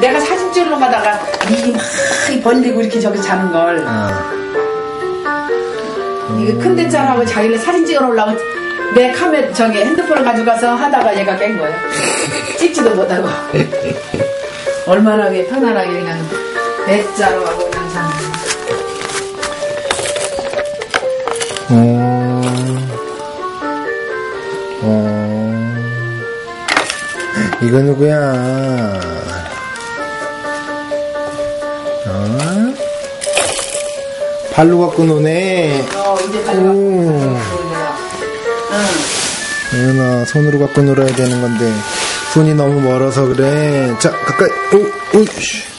내가 사진 찍으러 가다가 입이 막 벌리고 이렇게 저기 자는 걸 어. 이게 큰 대짜하고 자기를 사진 찍으러 오려고 내 카메라 저기 핸드폰을 가져가서 하다가 얘가 깬 거예요. 찍지도 못하고 얼마나 편안하게 그냥 대짜로 하고 그냥 자는. 어. 이거 누구야? 어? 발로 갖고 노네. 어 이제 오. 응. 예은아, 손으로 갖고 놀아야 되는 건데, 손이 너무 멀어서 그래. 자, 가까이, 오, 오, 씨.